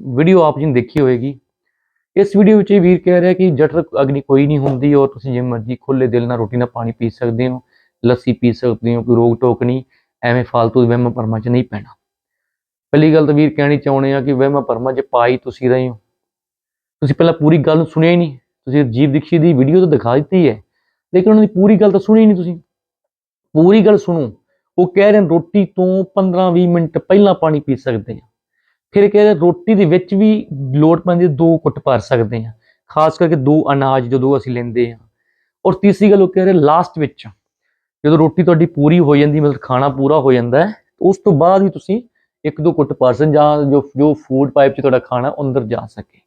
Video ਆਪ ਜੀ ਨੇ ਦੇਖੀ ਹੋਏਗੀ। ਇਸ ਵੀਡੀਓ ਵਿੱਚ ਇਹ ਵੀਰ ਕਹਿ ਰਿਹਾ ਕਿ ਜਠਰ ਅਗਨੀ ਕੋਈ ਨਹੀਂ ਹੁੰਦੀ ਔਰ ਤੁਸੀਂ ਜਿਵੇਂ ਮਰਜ਼ੀ ਖੁੱਲੇ ਦਿਲ ਨਾਲ ਰੋਟੀ ਨਾਲ ਪਾਣੀ ਪੀ ਸਕਦੇ ਹੋ, ਲੱਸੀ ਪੀ ਸਕਦੇ ਹੋ, ਕੋਈ ਰੋਗ ਟੋਕ ਨਹੀਂ, ਐਵੇਂ ਫालतू ਦੇ ਵਹਿਮਾਂ ਭਰਮਾਂ 'ਚ ਨਹੀਂ ਪੈਣਾ। ਪਹਿਲੀ ਗੱਲ ਤਾਂ ਵੀਰ ਕਹਿਣੀ ਚਾਹੁੰਦੇ ਆ ਕਿ ਵਹਿਮਾਂ ਭਰਮਾਂ 'ਚ ਪਾਈ ਤੁਸੀਂ ਰਹੇ ਹੋ। ਤੁਸੀਂ ਪਹਿਲਾਂ ਪੂਰੀ ਗੱਲ ਨੂੰ ਸੁਣਿਆ ਹੀ ਨਹੀਂ। ਤੁਸੀਂ ਜੀਵ ਦੀਕਸ਼ਿਤ ਦੀ ਵੀਡੀਓ ਤਾਂ ਦਿਖਾ ਦਿੱਤੀ ਹੈ, ਲੇਕਿਨ ਉਹਨਾਂ ਦੀ ਪੂਰੀ ਗੱਲ ਤਾਂ ਸੁਣੀ ਨਹੀਂ ਤੁਸੀਂ। ਪੂਰੀ ਗੱਲ ਸੁਣੋ। ਉਹ ਕਹਿ ਰਹੇ ਨੇ ਰੋਟੀ ਤੋਂ 15-20 ਮਿੰਟ ਪਹਿਲਾਂ ਪਾਣੀ ਪੀ ਸਕਦੇ ਆ। ਫਿਰ ਕਹਿ ਰਹੇ ਰੋਟੀ ਦੇ ਵਿੱਚ ਵੀ ਲੋੜ ਪੈਂਦੀ ਹੈ, ਦੋ ਕੁੱਟ ਭਰ ਸਕਦੇ ਹਾਂ। ਖਾਸ ਕਰਕੇ ਦੋ ਅਨਾਜ ਜਦੋਂ ਅਸੀਂ ਲੈਂਦੇ ਹਾਂ। ਔਰ ਤੀਸਰੀ ਗੱਲ ਉਹ ਕਹਿ ਰਹੇ ਲਾਸਟ ਵਿੱਚ ਜਦੋਂ ਰੋਟੀ ਤੁਹਾਡੀ ਪੂਰੀ ਹੋ ਜਾਂਦੀ ਮਤਲਬ ਖਾਣਾ ਪੂਰਾ ਹੋ ਜਾਂਦਾ ਹੈ ਉਸ ਤੋਂ ਬਾਅਦ ਵੀ ਤੁਸੀਂ ਇੱਕ ਦੋ ਕੁੱਟ ਪਰਸਨ ਜਾਂ ਜੋ ਜੋ ਫੂਡ ਪਾਈਪ 'ਚ ਤੁਹਾਡਾ ਖਾਣਾ ਅੰਦਰ ਜਾ ਸਕੇ।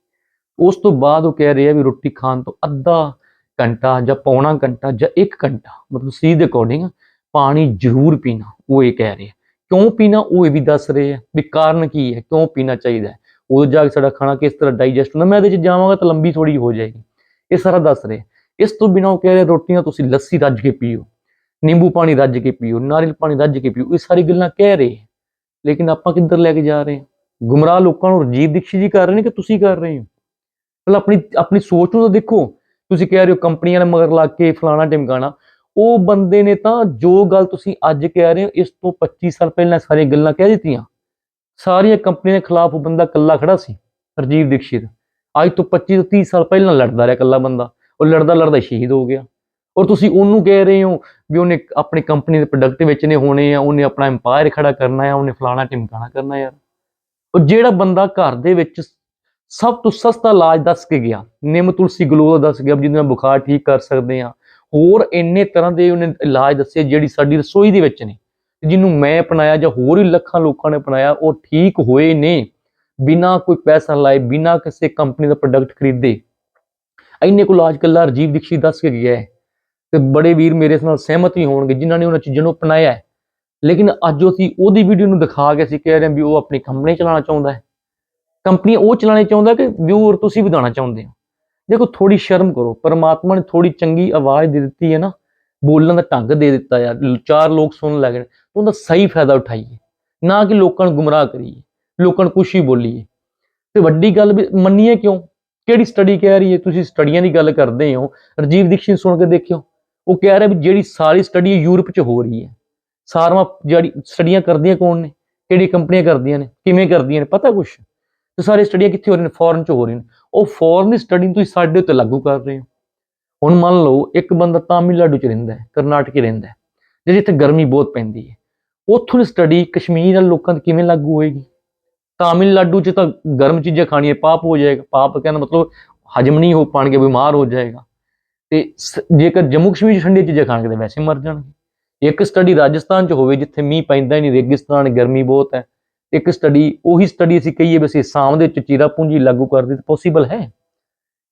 ਉਸ ਤੋਂ ਬਾਅਦ ਉਹ ਕਹਿ ਰਹੇ ਆ ਵੀ ਰੋਟੀ ਖਾਣ ਤੋਂ ਅੱਧਾ ਘੰਟਾ ਜਾਂ ਪੌਣਾ ਘੰਟਾ ਜਾਂ 1 ਘੰਟਾ ਮਤਲਬ ਸੀ ਦੇ ਅਕੋਰਡਿੰਗ ਪਾਣੀ ਜ਼ਰੂਰ ਪੀਣਾ ਉਹ ਇਹ ਕਹਿ ਰਹੇ ਕਿਉਂ ਪੀਣਾ? ਉਹ ਇਹ ਵੀ ਦੱਸ ਰਹੇ ਆ ਵੀ ਕਾਰਨ ਕੀ ਹੈ, ਕਿਉਂ ਪੀਣਾ ਚਾਹੀਦਾ ਹੈ। ਉਦੋਂ ਜਾ ਕੇ ਸਾਡਾ ਖਾਣਾ ਕਿਸ ਤਰ੍ਹਾਂ ਡਾਈਜੈਸਟ ਹੁੰਦਾ? ਮੈਂ ਇਹਦੇ 'ਚ ਜਾਵਾਂਗਾ ਤਾਂ ਲੰਬੀ ਥੋੜੀ ਹੋ ਜਾਏਗੀ। ਇਹ ਸਾਰਾ ਦੱਸ ਰਹੇ ਇਸ ਤੋਂ ਬਿਨਾਂ ਉਹ ਕਹਿ ਰਹੇ ਰੋਟੀਆਂ ਤੁਸੀਂ ਲੱਸੀ ਰੱਜ ਕੇ ਪੀਓ, ਨਿੰਬੂ ਪਾਣੀ ਰੱਜ ਕੇ ਪੀਓ, ਨਾਰੀਅਲ ਪਾਣੀ ਰੱਜ ਕੇ ਪੀਓ, ਇਹ ਸਾਰੀ ਗੱਲਾਂ ਕਹਿ ਰਹੇ ਲੇਕਿਨ ਆਪਾਂ ਕਿੱਧਰ ਲੈ ਕੇ ਜਾ ਰਹੇ ਹਾਂ ਗੁੰਮਰਾਹ ਲੋਕਾਂ ਨੂੰ ਰਜੀਤ ਦੀਕਸ਼ਿਤ ਜੀ ਕਰ ਰਹੇ ਨੇ ਕਿ ਤੁਸੀਂ ਕਰ ਰਹੇ ਹੋ? ਪਹਿਲਾਂ ਆਪਣੀ ਆਪਣੀ ਸੋਚ ਨੂੰ ਤਾਂ ਦੇਖੋ। ਤੁਸੀਂ ਕਹਿ ਰਹੇ ਹੋ ਕੰਪਨੀਆਂ ਨੇ ਮਗਰ ਲੱਗ ਕੇ ਫਲਾਣਾ ਟਿਮਕਾਣਾ ਉਹ ਬੰਦੇ ਨੇ ਤਾਂ ਜੋ ਗੱਲ ਤੁਸੀਂ ਅੱਜ ਕਹਿ ਰਹੇ ਹੋ, ਇਸ ਤੋਂ 25 ਸਾਲ ਪਹਿਲਾਂ ਸਾਰੀਆਂ ਗੱਲਾਂ ਕਹਿ ਦਿੱਤੀਆਂ। ਸਾਰੀਆਂ ਕੰਪਨੀਆਂ ਦੇ ਖਿਲਾਫ ਉਹ ਬੰਦਾ ਇਕੱਲਾ ਖੜਾ ਸੀ ਰਜੀਵ ਦੀਕਸ਼ਿਤ। ਅੱਜ ਤੋਂ 25 ਤੋਂ 30 ਸਾਲ ਪਹਿਲਾਂ ਲੜਦਾ ਰਿਹਾ ਇਕੱਲਾ ਬੰਦਾ। ਉਹ ਲੜਦਾ ਲੜਦਾ ਸ਼ਹੀਦ ਹੋ ਗਿਆ। ਔਰ ਤੁਸੀਂ ਉਹਨੂੰ ਕਹਿ ਰਹੇ ਹੋ ਵੀ ਉਹਨੇ ਆਪਣੀ ਕੰਪਨੀ ਦੇ ਪ੍ਰੋਡਕਟ ਵੇਚਣੇ ਹੋਣੇ ਆ, ਉਹਨੇ ਆਪਣਾ ਐਮਪਾਇਰ ਖੜਾ ਕਰਨਾ ਆ, ਉਹਨੇ ਫਲਾਣਾ ਟਿਮਕਾਣਾ ਕਰਨਾ ਯਾਰ। ਉਹ ਜਿਹੜਾ ਬੰਦਾ ਘਰ ਦੇ ਵਿੱਚ ਸਭ ਤੋਂ ਸਸਤਾ ਇਲਾਜ ਦੱਸ ਕੇ ਗਿਆ, ਨਿੰਮ, ਤੁਲਸੀ ਗਲੋ ਦੱਸ ਗਿਆ ਜਿਹਦੇ ਨਾਲ ਬੁਖਾਰ ਠੀਕ ਕਰ ਸਕਦੇ ਆ। ਹੋਰ ਇੰਨੇ ਤਰ੍ਹਾਂ ਦੇ ਉਹਨੇ ਇਲਾਜ ਦੱਸੇ ਜਿਹੜੀ ਸਾਡੀ ਰਸੋਈ ਦੇ ਵਿੱਚ ਨੇ। ਜਿਹਨੂੰ ਮੈਂ ਅਪਣਾਇਆ ਜਾਂ ਹੋਰ ਵੀ ਲੱਖਾਂ ਲੋਕਾਂ ਨੇ ਅਪਣਾਇਆ, ਉਹ ਠੀਕ ਹੋਏ ਨੇ। ਬਿਨਾ ਕੋਈ ਪੈਸਾ ਲਾਏ, ਬਿਨਾ ਕਿਸੇ ਕੰਪਨੀ ਦਾ ਪ੍ਰੋਡਕਟ ਖਰੀਦੇ। ਇੰਨੇ ਕੁ ਇਲਾਜ ਕੱਲਾ ਰਜੀਵ ਦੀਕਸ਼ਿਤ ਦੱਸ ਕੇ ਗਿਆ ਹੈ। ਤੇ ਬੜੇ ਵੀਰ ਮੇਰੇ ਇਸ ਨਾਲ ਸਹਿਮਤ ਵੀ ਹੋਣਗੇ, ਜਿਨ੍ਹਾਂ ਨੇ ਉਹਨਾਂ ਚੀਜ਼ਾਂ ਨੂੰ ਅਪਣਾਇਆ ਹੈ। ਲੇਕਿਨ ਅੱਜ ਅਸੀਂ ਉਹਦੀ ਵੀਡੀਓ ਨੂੰ ਦਿਖਾ ਕੇ ਅਸੀਂ ਕਹਿ ਰਹੇ ਹਾਂ ਵੀ ਉਹ ਆਪਣੀ ਕੰਪਨੀ ਚਲਾਉਣਾ ਚਾਹੁੰਦਾ ਹੈ। ਕੰਪਨੀ ਉਹ ਚਲਾਉਣੀ ਚਾਹੁੰਦਾ ਕਿ ਵਿਊਅਰ ਤੁਸੀਂ ਵਧਾਉਣਾ ਚਾਹੁੰਦੇ ਹੋ। ਦੇਖੋ ਥੋੜੀ ਸ਼ਰਮ ਕਰੋ। ਪਰਮਾਤਮਾ ਨੇ ਥੋੜੀ ਚੰਗੀ ਆਵਾਜ਼ ਦੇ ਦਿੱਤੀ ਹੈ ਨਾ, ਬੋਲਣ ਦਾ ਢੰਗ ਦੇ ਦਿੱਤਾ ਯਾਰ ਚਾਰ ਲੋਕ ਸੁਣਨ ਲੱਗ ਗਏ ਉਹਦਾ ਸਹੀ ਫਾਇਦਾ ਉਠਾਈਏ। ਨਾ ਕਿ ਲੋਕਾਂ ਨੂੰ ਗੁੰਮਰਾਹ ਕਰੀਏ। ਲੋਕਾਂ ਨੂੰ ਕੁਛ ਹੀ ਬੋਲੀਏ। ਤੇ ਵੱਡੀ ਗੱਲ ਵੀ ਮੰਨੀਏ ਕਿਉਂ? ਕਿਹੜੀ ਸਟੱਡੀ ਕਹਿ ਰਹੀ ਹੈ? ਤੁਸੀਂ ਸਟੱਡੀਆਂ ਦੀ ਗੱਲ ਕਰਦੇ ਹੋ। ਰਜੀਵ ਦੀਕਸ਼ਿਤ ਸੁਣ ਕੇ ਦੇਖਿਓ। ਉਹ ਕਹਿ ਰਿਹਾ ਵੀ ਜਿਹੜੀ ਸਾਰੀ ਸਟੱਡੀ ਯੂਰਪ 'ਚ ਹੋ ਰਹੀ ਹੈ। ਸਾਰੀਆਂ ਜਿਹੜੀ ਸਟੱਡੀਆਂ ਕਰਦੀਆਂ ਕੌਣ ਨੇ? ਕਿਹੜੀ ਕੰਪਨੀਆਂ ਕਰਦੀਆਂ ਨੇ? ਕਿਵੇਂ ਕਰਦੀਆਂ ਨੇ? ਪਤਾ ਕੁਛ? ਤੇ ਸਾਰੀ ਸਟੱਡੀਆਂ ਕਿੱਥੇ ਹੋ ਰਹੀਆਂ ਨੇ? ਫੋਰਨ 'ਚ ਹੋ ਰਹੀਆਂ ਨੇ। ਉਹ ਫੋਰਨ ਦੀ ਸਟੱਡੀ ਨੂੰ ਤੁਸੀਂ ਸਾਡੇ ਉੱਤੇ ਲਾਗੂ ਕਰ ਰਹੇ ਹੋ। ਹੁਣ ਮੰਨ ਲਓ ਇੱਕ ਬੰਦਾ ਤਾਮਿਲਨਾਡੂ 'ਚ ਰਹਿੰਦਾ ਹੈ, ਕਰਨਾਟਕ 'ਚ ਰਹਿੰਦਾ ਹੈ ਜੇ ਜਿੱਥੇ ਗਰਮੀ ਬਹੁਤ ਪੈਂਦੀ ਹੈ। ਉੱਥੋਂ ਦੀ ਸਟੱਡੀ ਕਸ਼ਮੀਰ ਵਾਲੇ ਲੋਕਾਂ ਤੇ ਕਿਵੇਂ ਲਾਗੂ ਹੋਏਗੀ? ਤਾਮਿਲਨਾਡੂ 'ਚ ਤਾਂ ਗਰਮ ਚੀਜ਼ਾਂ ਖਾਣੀਆਂ, ਪਾਪ ਹੋ ਜਾਏਗਾ। ਪਾਪ ਕਹਿੰਦਾ ਮਤਲਬ ਹਜਮ ਨਹੀਂ ਹੋ ਪਾਣਗੇ, ਬਿਮਾਰ ਹੋ ਜਾਏਗਾ। ਤੇ ਸ- ਜੇਕਰ ਜੰਮੂ ਕਸ਼ਮੀਰ 'ਚ ਠੰਡੀਆਂ ਚੀਜ਼ਾਂ ਖਾਣਗੇ ਤਾਂ ਵੈਸੇ ਮਰ ਜਾਣਗੇ। ਇੱਕ ਸਟੱਡੀ ਰਾਜਸਥਾਨ 'ਚ ਹੋਵੇ, ਜਿੱਥੇ ਮੀਂਹ ਪੈਂਦਾ ਹੀ ਨਹੀਂ, ਰੇਗਿਸਤਾਨ ਗਰਮੀ ਬਹੁਤ ਹੈ ਇੱਕ ਸਟੱਡੀ ਉਹੀ ਸਟੱਡੀ ਅਸੀਂ ਕਹੀਏ ਵੀ ਅਸੀਂ ਸਾਮ ਦੇ ਵਿੱਚ ਚੀਰਾ ਪੂੰਜੀ ਲਾਗੂ ਕਰਦੇ ਤਾਂ ਪੋਸੀਬਲ ਹੈ।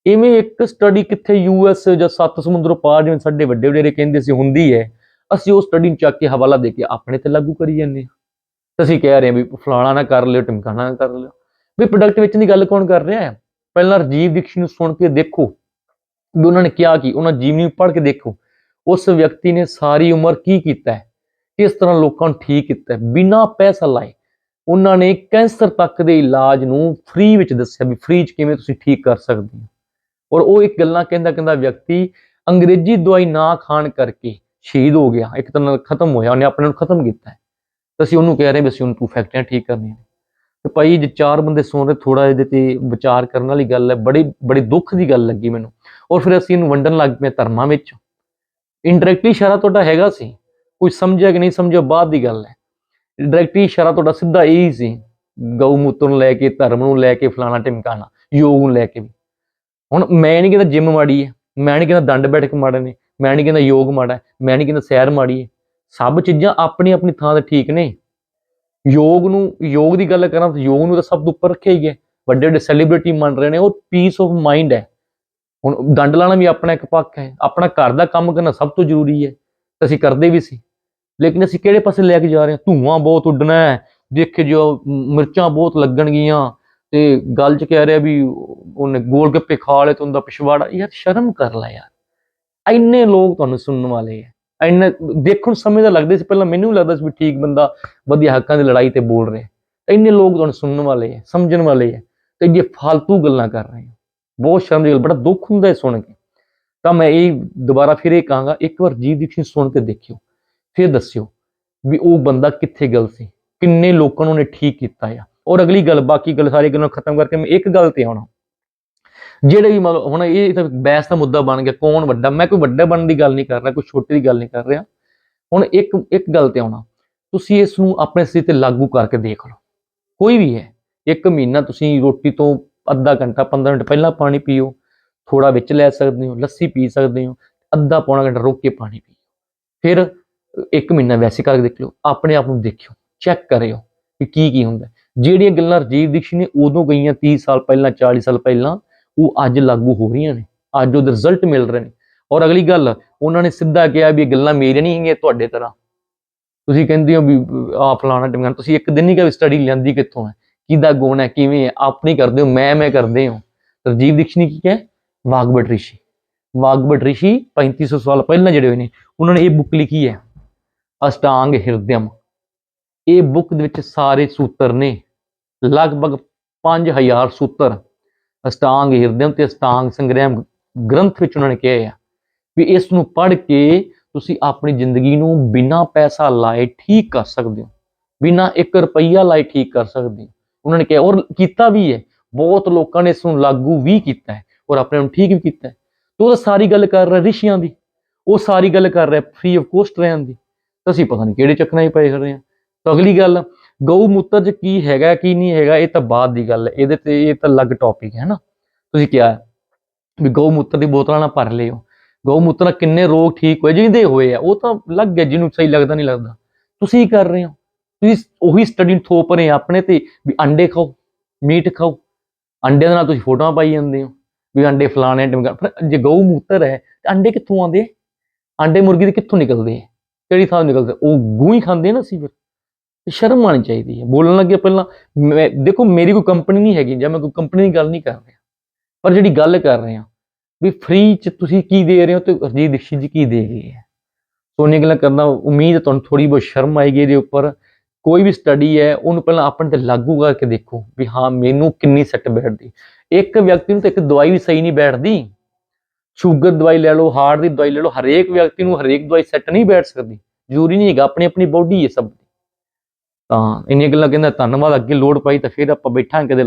ਇਵੇਂ ਇੱਕ ਸਟੱਡੀ ਕਿੱਥੇ ਯੂਐਸ ਜਾਂ ਸੱਤ ਸਮੁੰਦਰੋਂ ਪਾਰ ਜਿਵੇਂ ਸਾਡੇ ਵੱਡੇ ਵਡੇਰੇ ਕਹਿੰਦੇ ਸੀ, ਹੁੰਦੀ ਹੈ, ਅਸੀਂ ਉਹ ਸਟੱਡੀ ਨੂੰ ਚੱਕ ਕੇ ਹਵਾਲਾ ਦੇ ਕੇ ਆਪਣੇ ਤੇ ਲਾਗੂ ਕਰੀ ਜਾਂਦੇ ਹਾਂ। ਤੇ ਅਸੀਂ ਕਹਿ ਰਹੇ ਹਾਂ ਵੀ ਫਲਾਣਾ ਨਾ ਕਰ ਲਿਓ ਟਿਮਕਾਣਾ ਨਾ ਕਰ ਲਿਓ। ਵੀ ਪ੍ਰੋਡਕਟ ਵਿੱਚ ਦੀ ਗੱਲ ਕੌਣ ਕਰ ਰਿਹਾ ਹੈ? ਪਹਿਲਾਂ ਰਜੀਵ ਦੀਕਸ਼ਿਤ ਨੂੰ ਸੁਣ ਕੇ ਦੇਖੋ, ਵੀ ਉਹਨਾਂ ਨੇ ਕਿਹਾ ਕੀ ਉਹਨਾਂ ਜੀਵਨੀ ਪੜ੍ਹ ਕੇ ਦੇਖੋ, ਉਸ ਵਿਅਕਤੀ ਨੇ ਸਾਰੀ ਉਮਰ ਕੀ ਕੀਤਾ ਹੈ? ਕਿਸ ਤਰ੍ਹਾਂ ਲੋਕਾਂ ਨੂੰ ਠੀਕ ਕੀਤਾ ਹੈ? ਬਿਨਾਂ ਪੈਸਾ ਲਾਏ। ਉਹਨਾਂ ਨੇ ਕੈਂਸਰ ਤੱਕ ਦੇ ਇਲਾਜ ਨੂੰ ਫ੍ਰੀ ਵਿੱਚ ਦੱਸਿਆ ਵੀ ਫ੍ਰੀ ਚ ਕਿਵੇਂ ਤੁਸੀਂ ਠੀਕ ਕਰ ਸਕਦੇ ਹੋ। ਔਰ ਉਹ ਇੱਕ ਗੱਲਾਂ ਕਹਿੰਦਾ ਕਹਿੰਦਾ ਵਿਅਕਤੀ ਅੰਗਰੇਜ਼ੀ ਦਵਾਈ ਨਾ ਖਾਣ ਕਰਕੇ ਸ਼ਹੀਦ ਹੋ ਗਿਆ, ਇੱਕ ਤਰ੍ਹਾਂ ਨਾਲ ਖਤਮ ਹੋਇਆ, ਉਹਨੇ ਆਪਣੇ ਨੂੰ ਖਤਮ ਕੀਤਾ ਹੈ। ਤਾਂ ਅਸੀਂ ਉਹਨੂੰ ਕਹਿ ਰਹੇ ਵੀ ਅਸੀਂ ਉਹਨੂੰ ਤੂੰ ਫੈਕਟਰੀਆਂ ਠੀਕ ਕਰਨੀਆਂ ਨੇ। ਤੇ ਭਾਈ ਜੇ ਚਾਰ ਬੰਦੇ ਸੁਣ ਰਹੇ ਥੋੜਾ ਇਹਦੇ ਤੇ ਵਿਚਾਰ ਕਰਨ ਵਾਲੀ ਗੱਲ ਹੈ, ਬੜੀ ਬੜੀ ਦੁੱਖ ਦੀ ਗੱਲ ਲੱਗੀ ਮੈਨੂੰ। ਔਰ ਫਿਰ ਅਸੀਂ ਇਹਨੂੰ ਵੰਡਣ ਲੱਗ ਪਏ ਧਰਮਾਂ ਵਿੱਚ। ਇਨਡਾਇਰੈਕਟਲੀ ਇਸ਼ਾਰਾ ਤੁਹਾਡਾ ਹੈਗਾ ਸੀ, ਕੋਈ ਸਮਝਿਆ ਕਿ ਨਹੀਂ ਸਮਝਿਆ ਬਾਅਦ ਦੀ ਗੱਲ ਹੈ। ਡਾਇਰੈਕਟਲੀ ਇਸ਼ਾਰਾ ਤੁਹਾਡਾ ਸਿੱਧਾ ਇਹੀ ਸੀ। ਗਊ ਮੂਤਰ ਨੂੰ ਲੈ ਕੇ, ਧਰਮ ਨੂੰ ਲੈ ਕੇ, ਫਲਾਣਾ ਟਿਮਕਾਣਾ ਯੋਗ ਨੂੰ ਲੈ ਕੇ ਵੀ। ਹੁਣ ਮੈਂ ਨਹੀਂ ਕਹਿੰਦਾ ਜਿੰਮ ਮਾੜੀ ਹੈ, ਮੈਂ ਨਹੀਂ ਕਹਿੰਦਾ ਦੰਡ ਬੈਠਕ ਮਾੜੇ ਨੇ, ਮੈਂ ਨਹੀਂ ਕਹਿੰਦਾ ਯੋਗ ਮਾੜਾ ਮੈਂ ਨਹੀਂ ਕਹਿੰਦਾ ਸੈਰ ਮਾੜੀ ਹੈ। ਸਭ ਚੀਜ਼ਾਂ ਆਪਣੀ ਆਪਣੀ ਥਾਂ ਤੇ ਠੀਕ ਨੇ। ਯੋਗ ਨੂੰ, ਯੋਗ ਦੀ ਗੱਲ ਕਰਾਂ ਤਾਂ ਯੋਗ ਨੂੰ ਤਾਂ ਸਭ ਤੋਂ ਉੱਪਰ ਰੱਖਿਆ ਹੀ ਹੈ। ਵੱਡੇ ਵੱਡੇ ਸੈਲੀਬ੍ਰਿਟੀ ਮੰਨ ਰਹੇ ਨੇ, ਉਹ ਪੀਸ ਆਫ ਮਾਈਂਡ ਹੈ। ਹੁਣ ਦੰਡ ਲਾਣਾ ਵੀ ਆਪਣਾ ਇੱਕ ਪੱਖ ਹੈ, ਆਪਣਾ ਘਰ ਦਾ ਕੰਮ ਕਰਨਾ ਸਭ ਤੋਂ ਜ਼ਰੂਰੀ ਹੈ। ਅਸੀਂ ਕਰਦੇ ਵੀ ਸੀ। ਲੇਕਿਨ ਅਸੀਂ ਕਿਹੜੇ ਪਾਸੇ ਲੈ ਕੇ ਜਾ ਰਹੇ ਹਾਂ? ਧੂਆਂ ਬਹੁਤ ਉੱਡਣਾ ਹੈ। ਦੇਖੇ ਜੋ ਮਿਰਚਾਂ ਬਹੁਤ ਲੱਗਣਗੀਆਂ। ਤੇ ਗੱਲ ਚ ਕਹਿ ਰਿਹਾ ਵੀ ਉਹਨੇ ਗੋਲ ਗੱਪੇ ਖਾ ਲਏ ਤੇ ਉਹਦਾ ਪਿਛਵਾੜਾ। ਯਾਰ ਸ਼ਰਮ ਕਰ ਲੈ ਯਾਰ। ਇੰਨੇ ਲੋਕ ਤੁਹਾਨੂੰ ਸੁਣਨ ਵਾਲੇ ਹੈ ਇੰਨੇ, ਦੇਖਣ ਸਮੇਂ ਦਾ ਲੱਗਦੇ ਸੀ। ਪਹਿਲਾਂ ਮੈਨੂੰ ਲੱਗਦਾ ਸੀ ਵੀ ਠੀਕ ਬੰਦਾ ਵਧੀਆ ਹੱਕਾਂ ਦੀ ਲੜਾਈ ਤੇ ਬੋਲ ਰਿਹਾ। ਇੰਨੇ ਲੋਕ ਤੁਹਾਨੂੰ ਸੁਣਨ ਵਾਲੇ ਹੈ ਸਮਝਣ ਵਾਲੇ ਹੈ ਤੇ ਜੇ ਫालतू ਗੱਲਾਂ ਕਰ ਰਹੇ ਹੋ ਬਹੁਤ ਸ਼ਰਮ ਦੀ ਗੱਲ, ਬੜਾ ਦੁੱਖ ਹੁੰਦਾ ਹੈ ਸੁਣ ਕੇ। ਤਾਂ ਮੈਂ ਇਹ ਦੁਬਾਰਾ ਫਿਰ ਇਹ ਕਹਾਂਗਾ, ਇੱਕ ਵਾਰ ਜੀਵ ਦੀਕਸ਼ਿਤ ਸੁਣ ਕੇ ਦੇਖਿਓ। ਫਿਰ ਦੱਸਿਓ ਵੀ ਉਹ ਬੰਦਾ ਕਿੱਥੇ ਗਲਤ ਸੀ, ਕਿੰਨੇ ਲੋਕਾਂ ਨੂੰ ਉਹਨੇ ਠੀਕ ਕੀਤਾ ਆ। ਔਰ ਅਗਲੀ ਗੱਲ, ਬਾਕੀ ਗੱਲ ਸਾਰੀ ਗੱਲਾਂ ਖਤਮ ਕਰਕੇ ਮੈਂ ਇੱਕ ਗੱਲ ਤੇ ਆਉਣਾ। ਜਿਹੜੇ ਵੀ ਮਤਲਬ ਹੁਣ ਇਹ ਤਾਂ ਬਹਿਸ ਦਾ ਮੁੱਦਾ ਬਣ ਗਿਆ, ਕੌਣ ਵੱਡਾ? ਮੈਂ ਕੋਈ ਵੱਡਾ ਬਣਨ ਦੀ ਗੱਲ ਨਹੀਂ ਕਰ ਰਿਹਾ, ਕੋਈ ਛੋਟੇ ਦੀ ਗੱਲ ਨਹੀਂ ਕਰ ਰਿਹਾ। ਹੁਣ ਇੱਕ ਇੱਕ ਗੱਲ ਤੇ ਆਉਣਾ। ਤੁਸੀਂ ਇਸ ਨੂੰ ਆਪਣੇ ਸਿਰ ਤੇ ਲਾਗੂ ਕਰਕੇ ਦੇਖ ਲਓ। ਕੋਈ ਵੀ ਹੈ, ਇੱਕ ਮਹੀਨਾ ਤੁਸੀਂ ਰੋਟੀ ਤੋਂ ਅੱਧਾ ਘੰਟਾ 15 ਮਿੰਟ ਪਹਿਲਾਂ ਪਾਣੀ ਪੀਓ ਥੋੜਾ ਵਿੱਚ ਲੈ ਸਕਦੇ ਹੋ, ਲੱਸੀ ਪੀ ਸਕਦੇ ਹੋ, ਅੱਧਾ ਪੌਣਾ ਘੰਟਾ ਰੁਕ ਕੇ ਪਾਣੀ ਪੀਓ। ਫਿਰ ਇੱਕ ਮਹੀਨਾ ਵੈਸੇ ਕਰਕੇ ਦੇਖ ਲਓ, ਆਪਣੇ ਆਪ ਨੂੰ ਦੇਖਿਓ ਚੈੱਕ ਕਰਿਓ ਕਿ ਕੀ ਕੀ ਹੁੰਦਾ ਜਿਹੜੀਆਂ ਗੱਲਾਂ ਰਜੀਵ ਦੀਕਸ਼ਿਤ ਨੇ ਉਦੋਂ ਗਈਆਂ 30 ਸਾਲ ਪਹਿਲਾਂ 40 ਸਾਲ ਪਹਿਲਾਂ, ਉਹ ਅੱਜ ਲਾਗੂ ਹੋ ਰਹੀਆਂ ਨੇ, ਅੱਜ ਉਹਦੇ ਰਿਜ਼ਲਟ ਮਿਲ ਰਹੇ ਨੇ। ਔਰ ਅਗਲੀ ਗੱਲ, ਉਹਨਾਂ ਨੇ ਸਿੱਧਾ ਕਿਹਾ ਵੀ ਇਹ ਗੱਲਾਂ ਮੇਰੀਆਂ ਨਹੀਂ ਹੈਗੀਆਂ, ਤੁਹਾਡੇ ਤਰ੍ਹਾਂ। ਤੁਸੀਂ ਕਹਿੰਦੇ ਹੋ ਵੀ ਆ ਫਲਾਣਾ ਟਿਮਕਾਣਾ ਤੁਸੀਂ ਇੱਕ ਦਿਨ ਹੀ ਕਿ ਸਟੱਡੀ ਲੈਂਦੀ ਕਿੱਥੋਂ ਹੈ, ਕਿਹਦਾ ਗੁਣ ਹੈ, ਕਿਵੇਂ ਹੈ ਆਪਣੀ ਕਰਦੇ ਹੋ, ਮੈਂ ਮੈਂ ਕਰਦੇ ਹੋ। ਰਜੀਵ ਦੀਕਸ਼ਿਤ ਨੇ ਕੀ ਕਿਹਾ? ਵਾਗਬਟ ਰਿਸ਼ੀ। ਵਾਗਬਟ ਰਿਸ਼ੀ 3500 ਸਾਲ ਪਹਿਲਾਂ ਜਿਹੜੇ ਹੋਏ ਨੇ, ਉਹਨਾਂ ਨੇ ਇਹ ਬੁੱਕ ਲਿਖੀ ਹੈ। ਅਸ਼ਟਾਂਗ ਹਿਰਦਿਅਮ ਇਹ ਬੁੱਕ ਦੇ ਵਿੱਚ ਸਾਰੇ ਸੂਤਰ ਨੇ। ਲਗਭਗ 5000 ਸੂਤਰ ਅਸ਼ਟਾਂਗ ਹਿਰਦਿਅਮ ਤੇ ਅਸ਼ਟਾਂਗ ਸੰਗ੍ਰਹਿਮ ਗ੍ਰੰਥ ਵਿੱਚ ਉਹਨਾਂ ਨੇ ਕਿਹਾ ਆ ਵੀ ਇਸ ਨੂੰ ਪੜ੍ਹ ਕੇ ਤੁਸੀਂ ਆਪਣੀ ਜ਼ਿੰਦਗੀ ਨੂੰ ਬਿਨਾਂ ਪੈਸਾ ਲਾਏ ਠੀਕ ਕਰ ਸਕਦੇ ਹੋ। ਬਿਨਾਂ 1 ਰੁਪਈਆ ਲਾਏ ਠੀਕ ਕਰ ਸਕਦੇ ਹੋ। ਉਹਨਾਂ ਨੇ ਕਿਹਾ, ਔਰ ਕੀਤਾ ਵੀ ਹੈ। ਬਹੁਤ ਲੋਕਾਂ ਨੇ ਇਸ ਨੂੰ ਲਾਗੂ ਵੀ ਕੀਤਾ ਹੈ ਔਰ ਆਪਣੇ ਨੂੰ ਠੀਕ ਵੀ ਕੀਤਾ ਹੈ। ਤੇ ਉਹ ਸਾਰੀ ਗੱਲ ਕਰ ਰਿਹਾ ਰਿਸ਼ੀਆਂ ਦੀ। ਉਹ ਸਾਰੀ ਗੱਲ ਕਰ ਰਿਹਾ ਫ੍ਰੀ ਆਫ ਕੋਸਟ ਰਹਿਣ ਦੀ। ਤਾਂ ਅਸੀਂ ਪਤਾ ਨਹੀਂ ਕਿਹੜੇ ਚੱਕਰਾਂ 'ਚ ਪਏ ਖੜੇ ਹਾਂ। ਤਾਂ ਅਗਲੀ ਗੱਲ, ਗਊ ਮੂਤਰ 'ਚ ਕੀ ਹੈਗਾ, ਕੀ ਨਹੀਂ ਹੈਗਾ, ਇਹ ਤਾਂ ਬਾਅਦ ਦੀ ਗੱਲ ਹੈ। ਇਹਦੇ ਤੇ ਇਹ ਤਾਂ ਅਲੱਗ ਟੌਪਿਕ ਹੈ ਨਾ। ਤੁਸੀਂ ਕਿਹਾ ਵੀ ਗਊ ਮੂਤਰ ਦੀ ਬੋਤਲਾਂ ਨਾਲ ਭਰ ਲਿਓ। ਗਊ ਮੂਤਰ ਨਾਲ ਕਿੰਨੇ ਰੋਗ ਠੀਕ ਹੋਏ, ਜਿਹਦੇ ਹੋਏ ਆ, ਉਹ ਤਾਂ ਲੱਗ ਗਿਆ ਜਿਹਨੂੰ ਸਹੀ ਲੱਗਦਾ, ਨਹੀਂ ਲੱਗਦਾ। ਤੁਸੀਂ ਕਰ ਰਹੇ ਹੋ? ਤੁਸੀਂ ਉਹੀ ਸਟੱਡੀ ਥੋਪ ਰਹੇ ਆ ਆਪਣੇ ਤੇ ਵੀ ਅੰਡੇ ਖਾਓ, ਮੀਟ ਖਾਓ। ਅੰਡਿਆਂ ਦੇ ਨਾਲ ਤੁਸੀਂ ਫੋਟੋਆਂ ਪਾਈ ਜਾਂਦੇ ਹੋ ਵੀ ਅੰਡੇ ਫਲਾਣੇ ਟਿਮਕਾ ਪਰ ਜੇ ਗਊ ਮੂਤਰ ਹੈ, ਤੇ ਅੰਡੇ ਕਿੱਥੋਂ ਆਉਂਦੇ? ਆ? ਅੰਡੇ ਮੁਰਗੀ ਦੇ ਕਿੱਥੋਂ ਨਿਕਲਦੇ? ਆ ਕਿਹੜੀ ਥਾਂ ਤੋਂ ਨਿਕਲਦੇ? ਉਹ ਗੂੰ ਹੀ ਖਾਂਦੇ ਨਾ ਅਸੀਂ ਫਿਰ। ਸ਼ਰਮ ਆਣੀ ਚਾਹੀਦੀ ਹੈ। ਬੋਲਣ ਲੱਗੇ ਪਹਿਲਾਂ, ਮੈਂ, ਦੇਖੋ ਮੇਰੀ ਕੋਈ ਕੰਪਨੀ ਨਹੀਂ ਹੈਗੀ, ਜਾਂ ਮੈਂ ਕੋਈ ਕੰਪਨੀ ਦੀ ਗੱਲ ਨਹੀਂ ਕਰ ਰਿਹਾ। ਪਰ ਜਿਹੜੀ ਗੱਲ ਕਰ ਰਹੇ ਹਾਂ ਵੀ ਫ੍ਰੀ ਚ ਤੁਸੀਂ ਕੀ ਦੇ ਰਹੇ ਹੋ ਤੇ ਅਜੀਤ ਦੀਕਸ਼ਿਤ ਜੀ ਕੀ ਦੇ ਗਏ ਹੈ? ਸੋਨੀ ਗੱਲਾਂ ਕਰਨਾ, ਉਮੀਦ ਹੈ ਤੁਹਾਨੂੰ ਥੋੜੀ ਬਹੁਤ ਸ਼ਰਮ ਆਏਗੀ ਇਹਦੇ ਉੱਪਰ। ਕੋਈ ਵੀ ਸਟੱਡੀ ਹੈ, ਉਹਨੂੰ ਪਹਿਲਾਂ ਆਪਣੇ ਤੇ ਲਾਗੂ ਕਰਕੇ ਦੇਖੋ, ਵੀ ਹਾਂ, ਮੈਨੂੰ ਕਿੰਨੀ ਸੈੱਟ ਬੈਠਦੀ। ਇੱਕ ਵਿਅਕਤੀ ਨੂੰ ਤਾਂ ਇੱਕ ਦਵਾਈ ਵੀ ਸਹੀ ਨਹੀਂ ਬੈਠਦੀ। ਸ਼ੂਗਰ ਦਵਾਈ ਲੈ ਲਓ, ਹਾਰਟ ਦੀ ਦਵਾਈ ਲੈ ਲਓ, ਹਰੇਕ ਵਿਅਕਤੀ ਨੂੰ ਹਰੇਕ ਦਵਾਈ ਸੈੱਟ ਨਹੀਂ ਬੈਠ ਸਕਦੀ। ਜ਼ਰੂਰੀ ਨਹੀਂ ਹੈਗਾ, ਆਪਣੀ ਆਪਣੀ ਬੋਡੀ ਹੈ ਸਭ ਦੀ। ਤਾਂ ਇੰਨੀਆਂ ਗੱਲਾਂ ਕਹਿੰਦਾ, ਧੰਨਵਾਦ, ਅੱਗੇ ਲੋੜ ਪਾਈ ਤਾਂ ਫਿਰ ਆਪਾਂ ਬੈਠਾਂਗੇ ਕਦੇ